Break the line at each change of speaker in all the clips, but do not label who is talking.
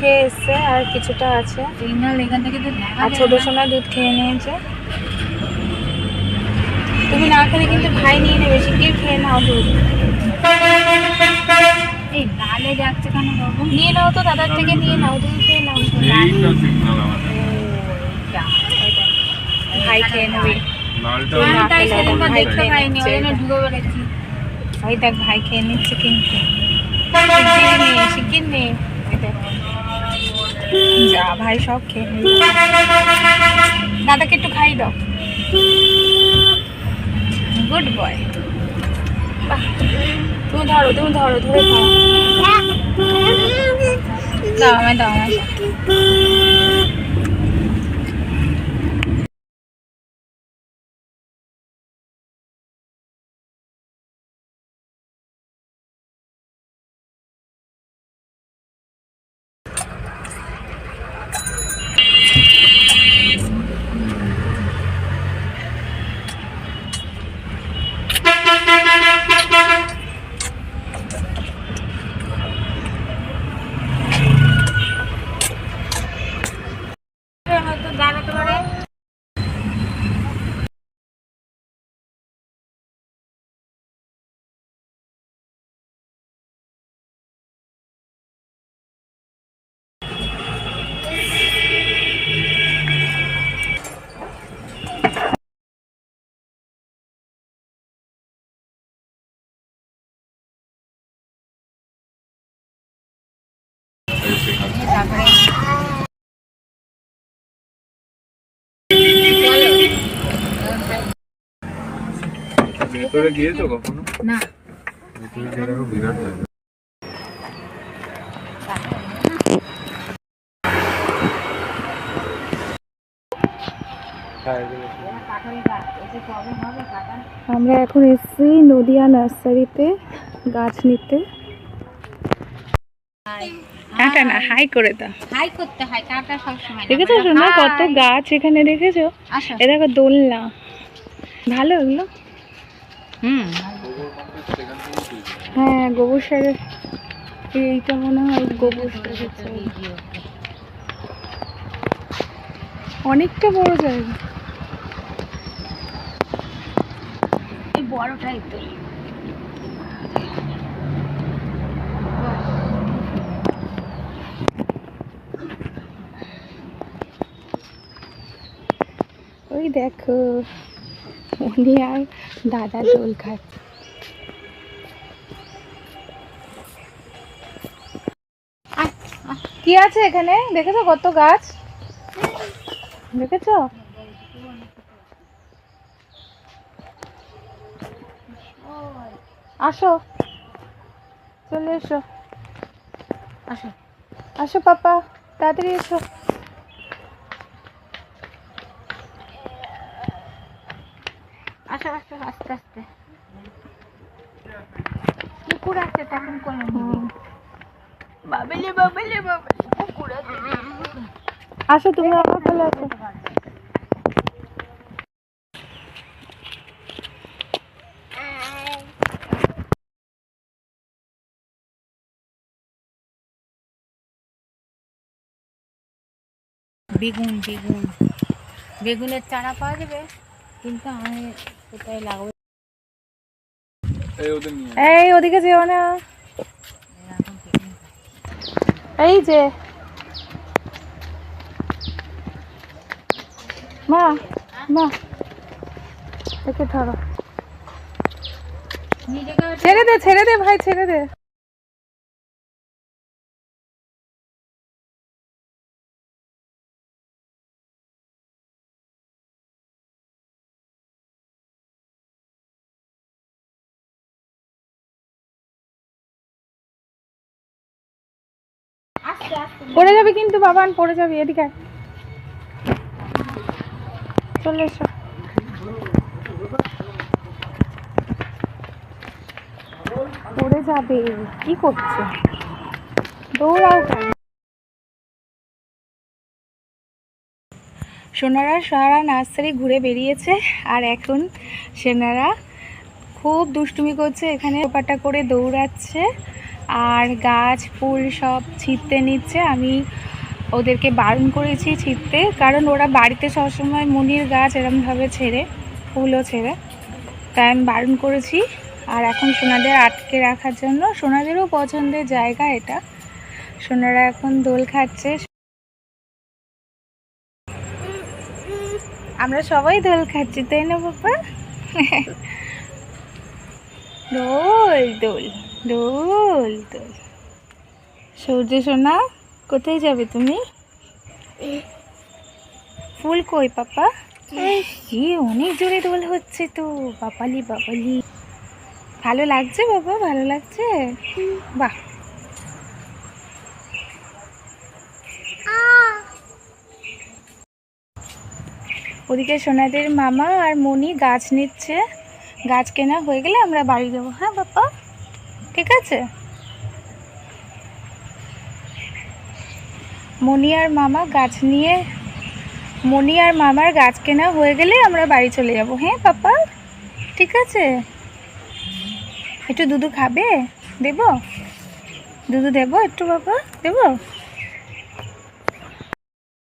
খেয়ে এসছে আর কিছুটা আছে।
সিগন্যাল এখান থেকে
আর ছোট সোনা দুধ খেয়ে নিয়েছে। তুমি না খেলে কিন্তু ভাই নিয়ে নেবে শিগগির খেয়ে নাও দুধ।
এই লালে যাচ্ছে কেন বাবু?
নিয়ে নাও তো দাদার থেকে নিয়ে নাও তুমি খেয়ে নাও। ভাই খেয়ে নেবে। ভাই দেখ ভাই খেয়ে নিচ্ছে কিন্তু। শিগগির নে শিগগির নে এই দেখ। যা, ভাই সব খেয়ে দাদাকে একটু খাই দাও। গুড বয় তুমি ধরো তুমি ধরো, ধরে খাও। দাও আমায় দাও আমায়।
ভেতরে গিয়েছো কখনো?
না।
ভেতরে বিরাট
আমরা এখন এসেছি নদিয়া নার্সারিতে গাছ নিতে। কাঁটা না হাই করে দাও।
হাই করতে হয় কাঁটা সবসময় না।
দেখেছ শোনা কত গাছ এখানে দেখেছ?
আসো।
এ দেখো দোলনা। ভালো এগুলো?
হুম।
হ্যাঁ গোবর সারের এইটা মনে হয় গোবর সারের। অনেকটা বড় জায়গা।
এই বড়টাই তো
ওই দেখো। উনি আর দাদা দোল খাচ্ছে কি আছে এখানে? দেখেছ কত গাছ? দেখেছ? আসো। চলে এসো।
আসো।
আসো, পাপা। তাড়াতাড়ি এসো।
আসো আসো আস্তে আস্তে। কুকুর আছে তখন নিবি বাবেলে বাবেলে বাবেলে কুকুর আছে।
আসো তুমি আমার আসো।
বেগুন বেগুন। বেগুনের চারা পাওয়া যাবে কিন্তু আমি কোথায় লাগাবো?
এই
ওদিকে যেও না। এই যে। মা মা। একে ধরো। ছেড়ে দে ছেড়ে দে ভাই ছেড়ে দে। পড়ে যাবে কিন্তু বাবান পড়ে যাবে, এদিকে চলে এসো। পড়ে যাবে, কি করছে? দৌড়াও কেন? সোনারা সারা নার্সারি ঘুরে বেরিয়েছে, আর এখন সেনারা খুব দুষ্টুমি করছে, এখানে ব্যাপারটা করে দৌড়াচ্ছে। আর গাছ, ফুল সব ছিঁড়তে নিচ্ছে। আমি ওদেরকে বারণ করেছি ছিঁড়তে, কারণ ওরা বাড়িতে সবসময় মনির গাছ এরমভাবে ছেড়ে, ফুলও ছেড়ে, তাই আমি বারণ করেছি। আর এখন সোনাদের আটকে রাখার জন্য, সোনাদেরও পছন্দের জায়গা এটা। সোনারা এখন দোল খাচ্ছে। আমরা সবাই দোল খাচ্ছি, তাই না, বাবা? দোল দোল। দোল দোল। সূর্য সোনা কোথায় যাবে তুমি? ফুল কই পাপা? এ অনেক জোরে দোল হচ্ছে তো বাপালি বাপালি। ভালো লাগছে বাবা ভালো লাগছে? বাহ। ওদিকে সোনাদের মামা আর মনি গাছ নিচ্ছে। গাছ কেনা হয়ে গেলে আমরা বাড়ি যাব হ্যাঁ বাবা ঠিক আছে? মনি আর মামা গাছ নিয়ে মনি আর মামার গাছ কেনা হয়ে গেলে আমরা বাড়ি চলে যাব। হ্যাঁ পাপা? ঠিক আছে? একটু দুধু খাবে? দেব? দুধু দেব একটু বাবা দেব?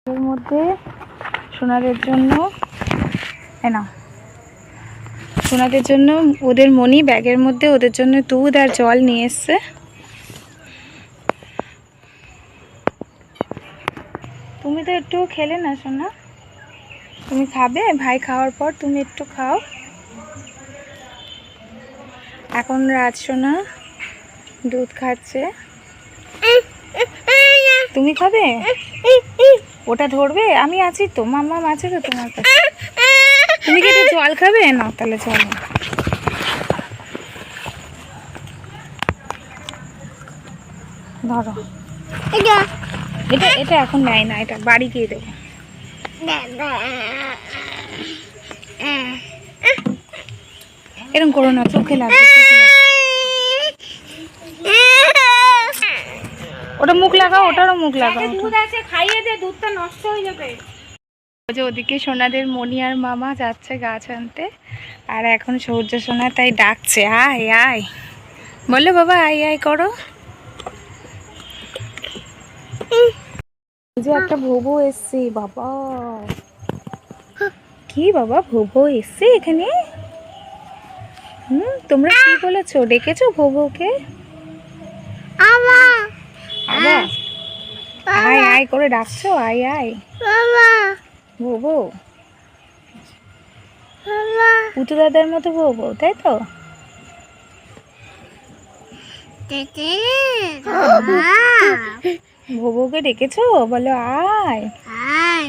এর মধ্যে সোনাদের জন্য, এ না। সোনাদের জন্য ওদের মনি ব্যাগের মধ্যে ওদের জন্য দুধ আর জল নিয়ে এসছে। তুমি তো একটু খেলে না, সোনা। তুমি খাবে? ভাই খাওয়ার পর তুমি একটু খাও। এখন রাজ সোনা দুধ খাচ্ছে। তুমি খাবে? ওটা ধরবে? আমি আছি তো মাম্মা আছে তো তোমার কাছে। তুমি কি জল খাবে? না তাহলে নাও। ধরো। এটা। এটা এখন নেয় না এটা বাড়ি গিয়ে দেবো। এরকম করো না চোখে লাগবে। ওটা মুখ লাগাও ওটারও মুখ লাগাও।
দুধ আছে খাইয়ে দে দুধটা নষ্ট হয়ে যাবে।
যে ওদিকে সোনাদের মনি আর মামা যাচ্ছে গাছ আনতে আর এখন সূর্য সোনা তাই ডাকছে আয় আয়। বলল বাবা আয় আয় করো। যে একটা ভোবো এসছে বাবা। কি বাবা ভোবো এসছে এখানে? হুম তোমরা কি বলেছ? ডেকেছো ভোবোকে? আয় আয় করে ডাকছো আয় আয়। ভোবো পুতু দাদার মতো ভোবো তাই তো? ভোবোকে ডেকেছো? বলো আয়। আয়।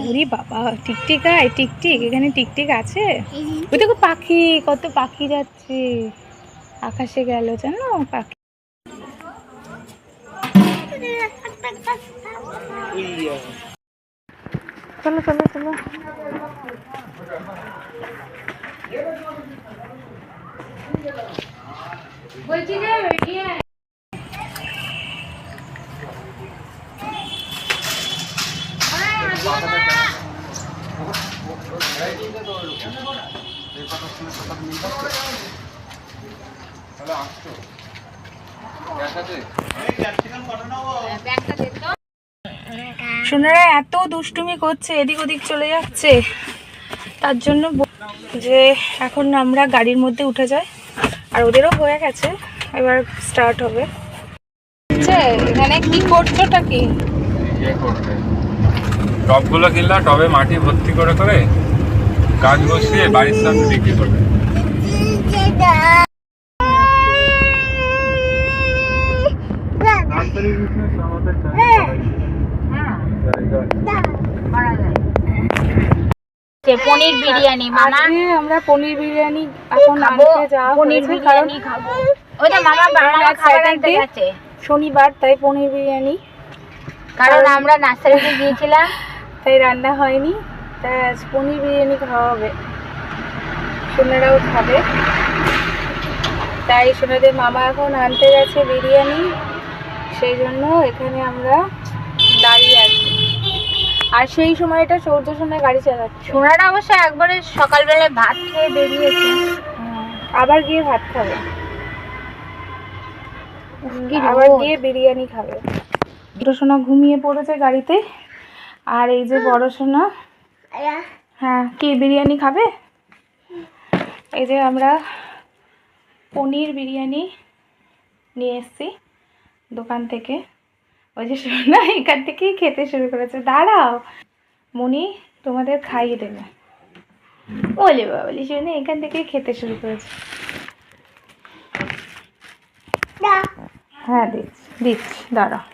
ওরে বাবা টিকটিক আয় টিকটিক এখানে টিকটিক আছে? ওই দেখো পাখি কত পাখি যাচ্ছে। আকাশে গেল জানো? পাখি চলো চলো চলো
বলছি যে ইয়ে
তাহলে আসছো গ্যাস আছে
ব্যাগটা দে তো
সোনারা এত দুষ্টুমি করছে, এদিক ওদিক চলে যাচ্ছে। তার জন্য যে এখন আমরা গাড়ির মধ্যে উঠে যাই। আর ওদেরও হয়ে গেছে, এবার স্টার্ট হবে। এখানে কি করছোটা কি?
ইয়ে কিনলাম টবে মাটি ভর্তি করে করে গাছ বসিয়ে বাড়ির সামনে বিক্রি করবে।
সে পনির বিরিয়ানি মামা।
আমরা পনির বিরিয়ানি এখন
খাব পনির বিরিয়ানি খাব। ওই তো মামা
আজ
খাবার আনতে। গেছে।
শনিবার তাই পনির বিরিয়ানি।
কারণ আমরা নার্সারিতে গিয়েছিলাম।
তাই রান্না হয়নি তাই আজ পনির বিরিয়ানি খাওয়া হবে। সোনারাও খাবে। তাই সোনাদের মামা এখন আনতে গেছে বিরিয়ানি সেই জন্য এখানে আমরা আর সেই সময়টা সৌর্য সময় গাড়ি চালাচ্ছে।
সোনারা অবশ্য একবারে সকালবেলায় ভাত খেয়ে বেরিয়েছে।
আবার গিয়ে ভাত খাবে। আবার গিয়ে বিরিয়ানি খাবে। ছোট সোনা ঘুমিয়ে পড়েছে গাড়িতে। আর এই যে বড় সোনা। হ্যাঁ কি বিরিয়ানি খাবে? এই যে আমরা পনির বিরিয়ানি নিয়ে এসেছি দোকান থেকে। ওই যে সোনা এখান থেকেই খেতে শুরু করেছে। দাঁড়াও। মনি তোমাদের খাইয়ে দেবে। বলে বাবলি শুনে এখান থেকেই খেতে শুরু করেছে। হ্যাঁ দিচ্ছি দিচ্ছি দাঁড়াও।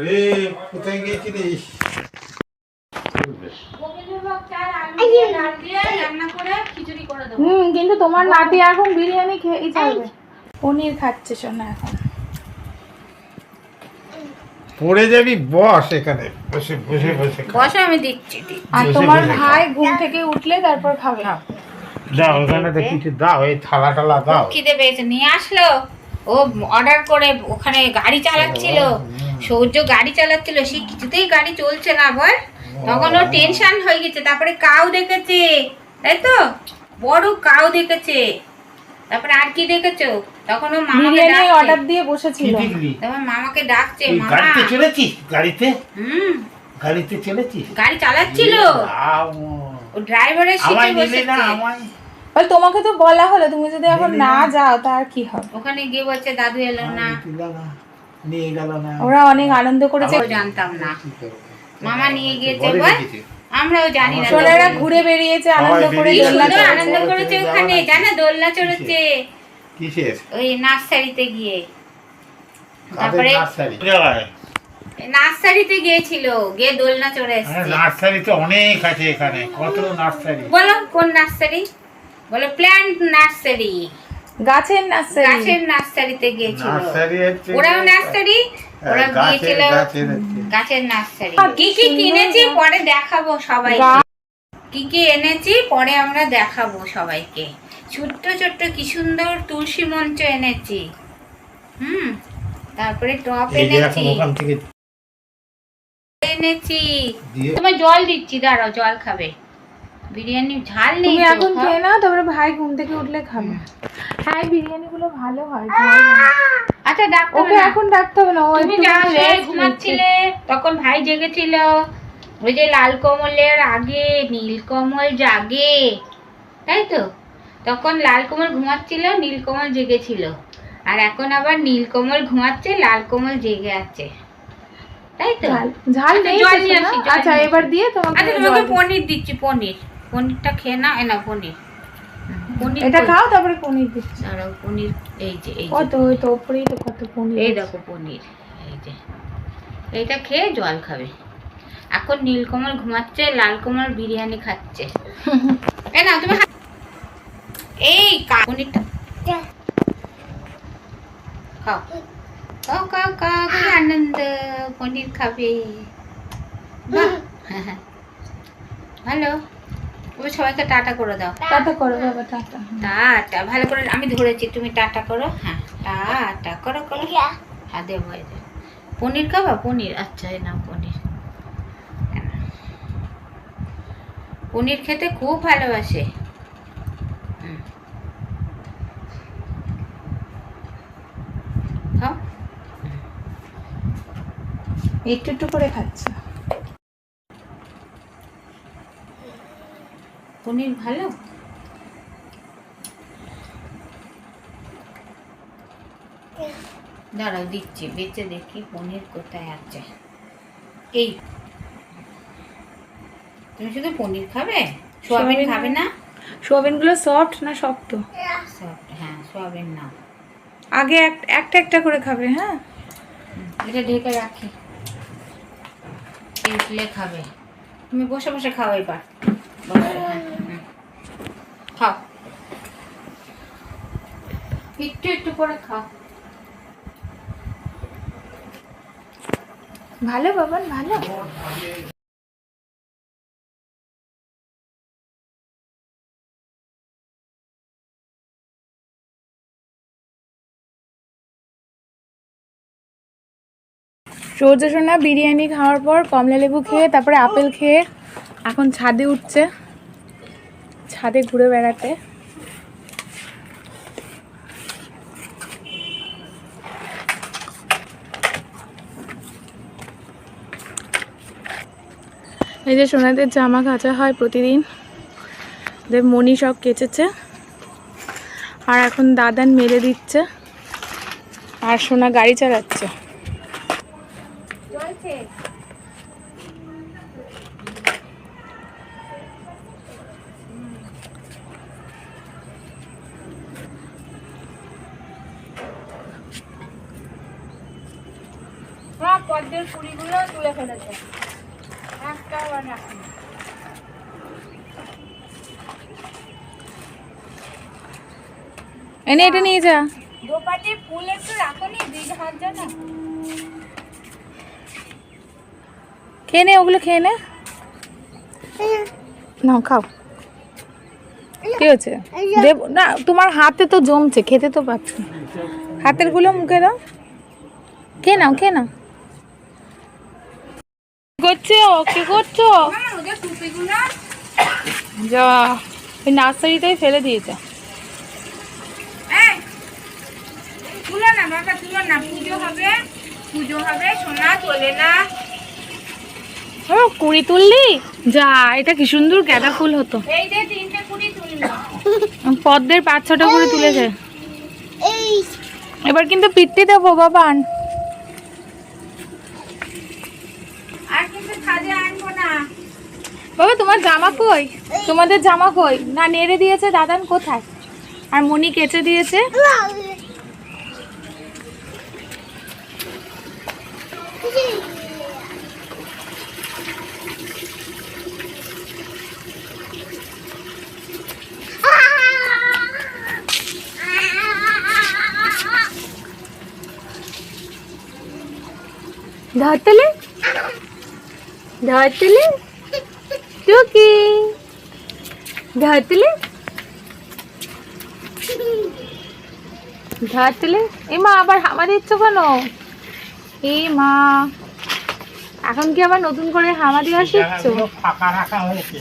আরে কোথায় গিয়েছিলিস
হুম কিন্তু তোমার নাতি এখন বিরিয়ানি খেয়েই যাবে। পনির খাচ্ছে শোনা এখন।
পড়ে যাবি বস এখানে। বসে বসে বসে।
আমি দিচ্ছি।
আর তোমার ভাই ঘুম থেকে উঠলে তারপর খাবে।
দাও ওখানে তো কিছু দাও এই থালা টালা দাও।
খিদে পেয়েছে নিয়ে আসলো। ও অর্ডার করে ওখানে গাড়ি চালাচ্ছিল। সৌর্য গাড়ি চালাচ্ছিল সে কিছুতেই গাড়ি চলছে না বল। তখন ও টেনশন হয়ে গেছে। তারপরে কাউ দেখেছে তাই তো? বড় কাউ দেখেছে। তারপরে আর কি দেখেছ? তখন ও মামাকে ডাকছে।
অর্ডার দিয়ে বসেছিল।
তখন মামাকে ডাকছে মামা
গাড়িতে চলেছিস? গাড়িতে?
হুম।
গাড়িতে চলেছিস?
গাড়ি চালাচ্ছিল। ও ড্রাইভারের সিটে বসেছে
না আমায়।
বল তোমাকে তো বলা হলো তুমি যদি এখন না। যাও তার কি হবে?
ওখানে গিয়ে বলছে দাদু এলো না।
নিয়ে গেল না।
ওরা অনেক আনন্দ করেছে।
জানতাম না। মামা নিয়ে গিয়েছে আমরাও জানি না।
সোনারা ঘুরে বেরিয়েছে আনন্দ করে দোলনা
আনন্দ করেছে ওখানে জানা দোলনা চড়েছে।
কিসের?
ওই নার্সারিতে গিয়ে। তারপরে? নার্সারিতে গিয়েছিল গিয়ে দোলনা চড়ে এসছে।
নার্সারি তো অনেক আছে এখানে কত নার্সারি?
বলো কোন নার্সারি? বলো প্ল্যান্ট নার্সারি।
গাছের নার্সারি।
গাছের নার্সারিতে গিয়েছিল। ওরাও নার্সারি ওরা
হ্যাঁ, গাছের-
গিয়েছিল
গাছের
নার্সারি। কি কি কিনেছি পরে দেখাবো সবাই কি কি এনেছি পরে আমরা দেখাবো সবাইকে। ছোট্ট ছোট্ট কি সুন্দর তুলসী মঞ্চ এনেছি। হুম তারপরে টপ এনেছি। এনেছি। তোমায় জল দিচ্ছি দাঁড়াও জল খাবে। বিরিয়ানি ঝাল নেই
তুমি এখন খেয়ে নাও তারপরে ভাই ঘুম থেকে উঠলে খাবে। হ্যাঁ বিরিয়ানি গুলো ভালো হয়
আচ্ছা ডাক্তার
ওকে এখন ডাকতে হবে না
তুমি। ঘুমাচ্ছিলে তখন ভাই জেগেছিল। ওই যে লাল কমলের আগে নীলকমল জাগে তাই তো? তখন লাল কমল ঘুমাচ্ছিল নীলকমল জেগেছিল। আর এখন আবার নীল নীলকমল ঘুমাচ্ছে লাল কমল জেগে আছে। তাই তো?
ঝাল
আচ্ছা,
নেই আচ্ছা এবার দিয়ে তোমাকে
আচ্ছা তোমাকে পনির দিচ্ছি পনির। পনিরটা খেয়ে না এ না পনির। পনির
এটা খাও তারপরে পনির দিচ্ছি।
দাঁড়াও পনির এই যে এই
কত ওই তো ওপরেই তো কত পনির
এই দেখো পনির এই যে। এইটা খেয়ে জল খাবে। এখন নীলকমল ঘুমাচ্ছে লাল কমল বিরিয়ানি খাচ্ছে। এই না তুমি এই কা- পনিরটা। খাও। খাও খাও খাও কি আনন্দ পনির খাবে। বাহ। ভালো তুমি সবাইকে টাটা করে দাও।
টাটা করো বাবা টাটা।
টাটা ভালো করে আমি ধরেছি তুমি টাটা করো হ্যাঁ টাটা করো করো। হ্যাঁ দেবো পনির খাবা? পনির আচ্ছা এই নাও পনির। পনির খেতে খুব ভালোবাসে।
একটু একটু করে খাচ্ছে?
পনির ভালো? দাঁড়াও দিচ্ছি। বেঁচে দেখি পনির কোথায় আছে। এই। তুমি শুধু পনির খাবে? সোয়াবিন খাবে না?
সোয়াবিনগুলো সফট না শক্ত?
হ্যাঁ সোয়াবিন না।
আগে এক- একটা একটা করে খাবে হ্যাঁ?
এটা ঢেকে রাখি। খাবে। তুমি বসে বসে খাওয়াই এবার বসে, হ্যাঁ, হুম। খাও একটু একটু করে খাও।
ভালো বাবান, ভালো। সূর্য সোনা বিরিয়ানি খাওয়ার পর কমলা লেবু খেয়ে, তারপরে আপেল খেয়ে, এখন ছাদে উঠছে। ছাদে ঘুরে বেড়াতে। এই যে সোনাদের জামা কাচা হয় প্রতিদিন। ওদের মনি সব কেচেছে। আর এখন দাদান মেরে দিচ্ছে। আর সোনা গাড়ি চালাচ্ছে।
পদ্মের তুলে ফেলেছে।
এনে এটা নিয়ে যা।
দোপাটির ফুল একটু রাখনি দুই হাত জানা
খেয়ে নে ওগুলো খেয়ে নে। নাও খাও। কি হচ্ছে দেব না তোমার হাতে তো জমছে খেতে তো পাচ্ছ না। হাতেরগুলো মুখে দাও। খেয়ে নাও খেয়ে নাও। কি করছ? যা ওই নার্সারিতেই ফেলে দিয়েছে।
এই, তুলো না বাবা তুলো না। পুজো হবে পুজো হবে সোনা তোলে না।
ও কুড়ি তুললি? যা এটা কি সুন্দর গাঁদা ফুল হতো।
এই যে তিনটে কুড়ি তুললো।
পদ্মের পাঁচ ছটা করে তুলেছে। এবার কিন্তু পিটতে দেবো বাবান
আর কিন্তু সাজে আনব না
বাবা, তোমার জামা কই? তোমাদের জামা কই? না, নেড়ে দিয়েছে দাদান কোথায়? আর মনি কেচে দিয়েছে। ধরতলে ধরতলে টুকি ধরতলে ধরতলে এ মা আবার হামা দিচ্ছ কেন? এ মা এখন কি আবার নতুন করে হামা দেওয়া শিখছো?
ফাঁকা রাখা হয়েছে।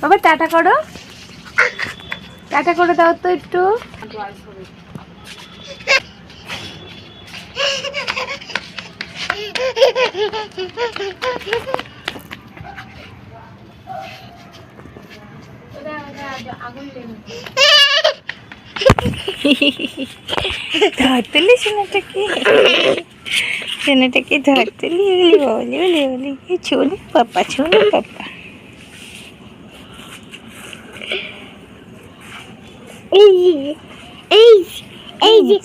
বাবা টাটা করো। টাটা করে দাও তো একটু। ধরতলি সোনাটাকে সোনাটাকে ধরতলি বলি বলি বলি বলি চলে পাপা চলে পাপা। এই যে এই যে, এই যে।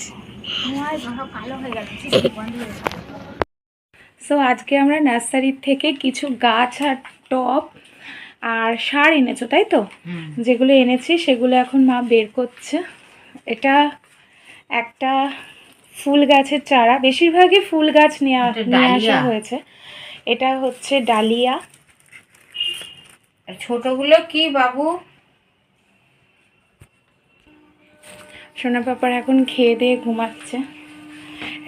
সো আজকে আমরা নার্সারির থেকে কিছু গাছ আর টব আর সার এনেছো তাই তো? যেগুলো এনেছি সেগুলো এখন মা বের করছে। এটা একটা ফুল গাছের চারা। বেশিরভাগই ফুল গাছ নিয়ে নিয়ে আসা হয়েছে। এটা হচ্ছে ডালিয়া।
ছোটগুলো কি বাবু?
সোনা পাপার এখন খেয়ে দিয়ে ঘুমাচ্ছে।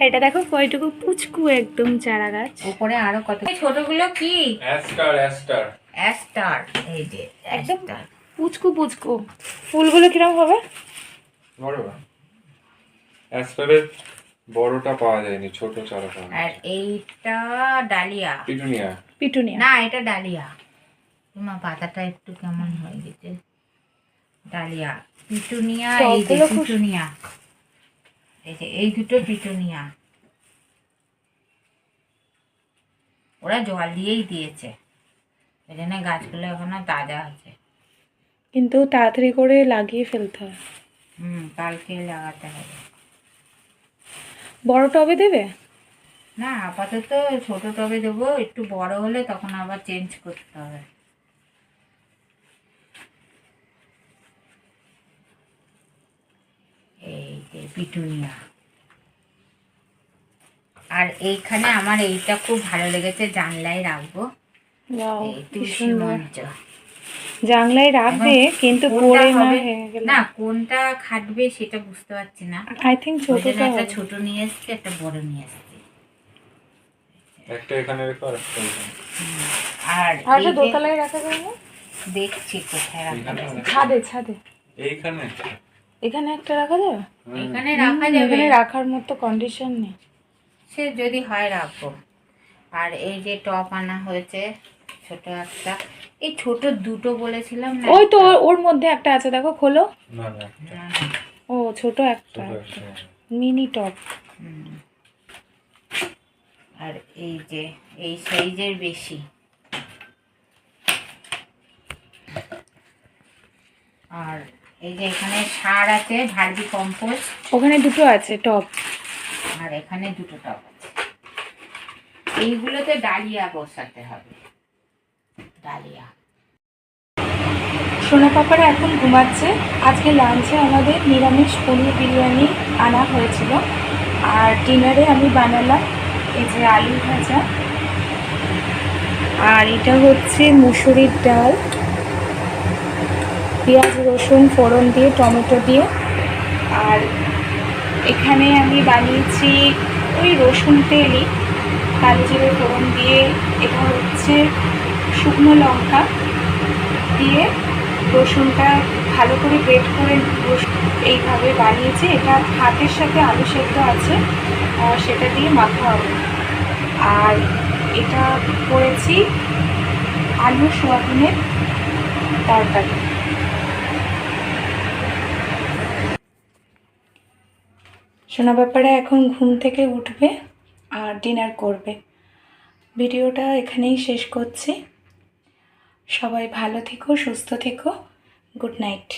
এটা দেখো কয়টুকু পুচকু একদম চারা গাছ।
উপরে আরও কত এই ছোটগুলো কি?
অ্যাস্টার অ্যাস্টার
অ্যাস্টার এই যে
একদম পুচকু পুচকু। ফুলগুলো কিরম হবে?
বড় অ্যাস্টারের বড়টা পাওয়া যায়নি ছোট চারা পাওয়া
আর এইটা ডালিয়া।
পিটুনিয়া।
পিটুনিয়া।
না এটা ডালিয়া। তোমার পাতাটা একটু কেমন হয়ে গেছে। ডালিয়া। পিটুনিয়া এই যে পিটুনিয়া। এই যে এই দুটো পিটুনিয়া। ওরা জল দিয়েই দিয়েছে। এই জন্য গাছগুলো এখনও তাজা আছে।
কিন্তু তাড়াতাড়ি করে লাগিয়ে ফেলতে হয়।
হুম কালকে লাগাতে হবে।
বড় টবে দেবে?
না আপাতত ছোট টবে দেবো একটু বড় হলে তখন আবার চেঞ্জ করতে হবে এই যে পিটুনিয়া। আর এইখানে আমার এইটা খুব ভালো লেগেছে জানলায় রাখব।
জানলায় রাখবে কিন্তু
কোনটা
না
কোনটা খাটবে সেটা বুঝতে পারছি না।
আই
জন্য
ছোটটা
একটা ছোট নিয়ে এসছি একটা বড় নিয়ে এসছি।
একটা এখানে রেখো আর একটা
আর
আর দোতলায় রাখা যাবে
দেখছি কোথায় রাখা যাবে।
ছাদে ছাদে।
এইখানে?
এখানে একটা রাখা যাবে
এখানে রাখা যাবে
এখানে রাখার মতো কন্ডিশন নেই।
সে যদি হয় রাখব। আর এই যে টপ আনা হয়েছে ছোট একটা। এই ছোট দুটো বলেছিলাম না
ওই তো ওর- মধ্যে একটা আছে দেখো খোলো। ও ছোট একটা। মিনি টপ
আর এই যে এই সাইজের বেশি আর এই যে এখানে সার আছে ভার্মি কম্পোস্ট।
ওখানে দুটো আছে টপ।
আর এখানে দুটো টব আছে। এইগুলোতে ডালিয়া বসাতে হবে। ডালিয়া।
সোনা পাপারা এখন ঘুমাচ্ছে। আজকে লাঞ্চে আমাদের নিরামিষ পনির বিরিয়ানি আনা হয়েছিল। আর ডিনারে আমি বানালাম এই যে আলু ভাজা। আর এটা হচ্ছে মুসুরির ডাল। পেঁয়াজ, রসুন, ফোড়ন দিয়ে, টমেটো দিয়ে। আর এখানে আমি বানিয়েছি ওই রসুন তেলই। কালো জিরে, ফোড়ন দিয়ে। এটা হচ্ছে শুকনো লঙ্কা দিয়ে রসুনটা ভালো করে গ্রেট করে এইভাবে বানিয়েছি। এটা ভাতের সাথে আলু সেদ্ধ আছে সেটা দিয়ে মাখা হবে। আর এটা করেছি আলু সোয়াবিনের তরকারি। সোনা ব্যাপারে এখন ঘুম থেকে উঠবে আর ডিনার করবে। ভিডিওটা এখানেই শেষ করছি। সবাই ভালো থেকো, সুস্থ থেকো। Good night.